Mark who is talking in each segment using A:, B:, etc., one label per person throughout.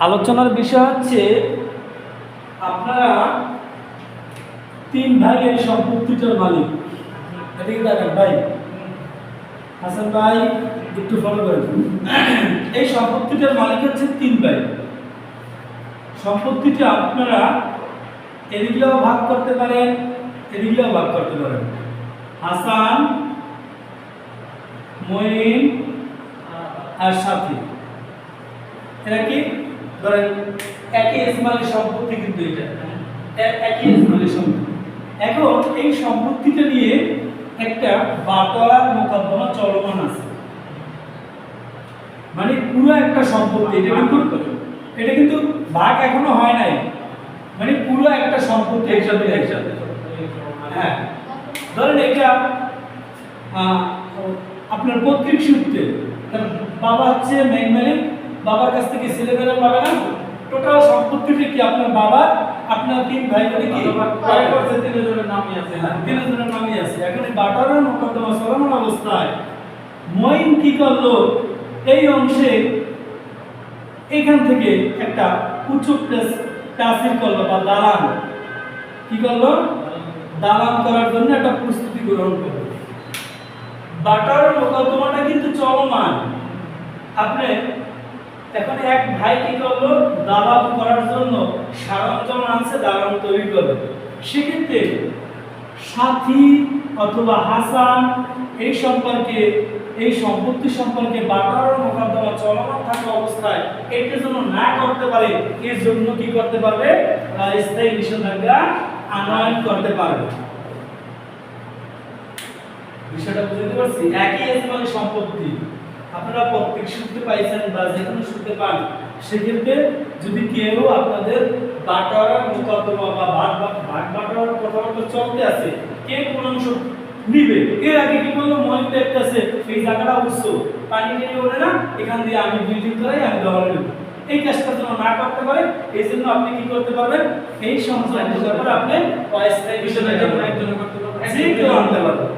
A: আলোচনার বিষয় হচ্ছে আপনারা তিন ভাই এই সম্পত্তিটার মালিক। ভাই। হাসান ভাই, একটু ফলো করেন। এই সম্পত্তিটার মালিক হচ্ছে তিন ভাই। সম্পত্তিটা আপনারা এদিকেও ভাগ করতে পারেন এদিকেও ভাগ করতে পারেন। হাসান, মঈন আর সাথী। এরা কি? ধরেন একই ইসমাইলের সম্পত্তি কিন্তু এটা। একই ইসমাইলের সম্পত্তি। এখন এই সম্পত্তিটা নিয়ে একটা বাটোয়ারার মোকদ্দমা চলমান আছে। মানে পুরো একটা সম্পত্তি এটা কিন্তু এটা কিন্তু ভাগ এখনও হয় নাই। মানে পুরো একটা সম্পত্তি একসাথে একসাথে হ্যাঁ। ধরেন এটা আপনার পৈতৃক সূত্রে কারণ বাবা হচ্ছে মালিক বাবার কাছ থেকে ছেলেমেয়েরা পাবে না। টোটাল সম্পত্তিটা কি আপনার বাবা আপনার তিন ভাই বোনে কি তিনজনের নামই আছে হ্যাঁ তিনজনের নামই আছে। এখন বাটারের মোকদ্দমা চলমান অবস্থায় মঈন কি করল? এই অংশে এখান থেকে একটা উঁচু প্যাসিভ করল বা দালান। কি করল? দালান করার জন্য একটা প্রস্তুতি গ্রহণ করল। বাটার মোকদ্দমাটা কিন্তু চলমান। আপনি এখন এক ভাই কি করল? দালাল করার জন্য সরঞ্জাম আনছে দালান তৈরি করবে সেক্ষেত্রে সাথী অথবা হাসান এই সম্পর্কে, এই সম্পত্তি সম্পর্কে বাটার মোকদ্দমা চলমান থাকা অবস্থায় এটা যেন না করতে পারে, এর জন্য কি করতে পারবে? স্থায়ী নিষেধাজ্ঞা আনয়ন করতে পারবে। বিষয়টা বুঝতে পারছি? একই এজমানি সম্পত্তি। আপনারা প্রত্যেক সূত্রে পাইছেন বা যে কোনো সূত্রে পান সেক্ষেত্রে যদি কেউ আপনাদের বাটোয়ারার মোকদ্দমা বা ভাগ ভাগ কথাবার্তা চলতে আছে কে কোন অংশ নিবে? এর আগে কি করল দেখতেছে? এই জায়গাটা উৎস পানি টেনে ওঠে না? এখান দিয়ে আমি বিল্ডিং করাই আমি দেওয়ালে নেব। এই কাজটা যেন না করতে পারে এই জন্য আপনি কি করতে পারবেন? এই সমস্ত ব্যাপারে আপনি অস্থায়ী বিষয়টা একজনে করতে পারবেন। যে কেউ আনতে পারবেন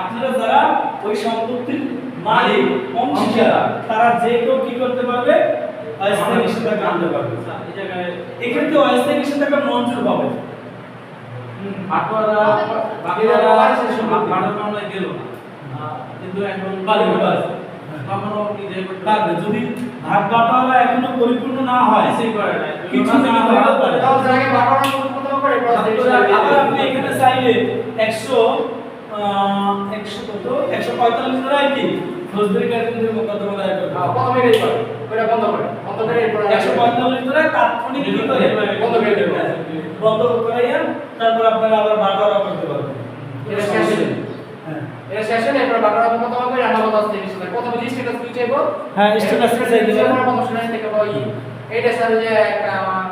A: আপনারা যারা ওই সম্পত্তির মালিক অংশীদার তারা যে কেউ কি করতে পারবে? অস্থায়ী নিষেধাজ্ঞা আনতে পারবে। এক্ষেত্রে অস্থায়ী নিষেধাজ্ঞা মঞ্জুর হবে।
B: বাটোয়ারা বাটোয়ারা শেষে মামলায় গেল কিন্তু এখন
A: পারবে, পারবে।
B: তখনও কি যে করতে
A: পারবে? যদি ভাগ বাটোয়ারা এখনও পরিপূর্ণ না হয়
B: সেই করে
A: কিছু না আবার আপনি এখানে চাইলে একশো আহ, একশো কত? একশো পঁয়তাল্লিশ টাকায় কি? মোকদ্দমা দায়ের করতে হবে। একশো পঁয়তাল্লিশ টাকায় তাৎক্ষণিক কি করে
C: বন্ধ করে দেবে।
A: বন্ধ করাইয়া তারপর আপনারা আবার বাটোয়ারা করতে পারবেন।
C: এটা শেষে।
A: হ্যাঁ
C: এটা শেষে এরপর বাটার মতো মতো করে আসতে গেছিল প্রথমে যে স্ট্যাটাস চাইব
A: হ্যাঁ।
C: প্রথম থেকে এইটা স্যার যে একটা আমার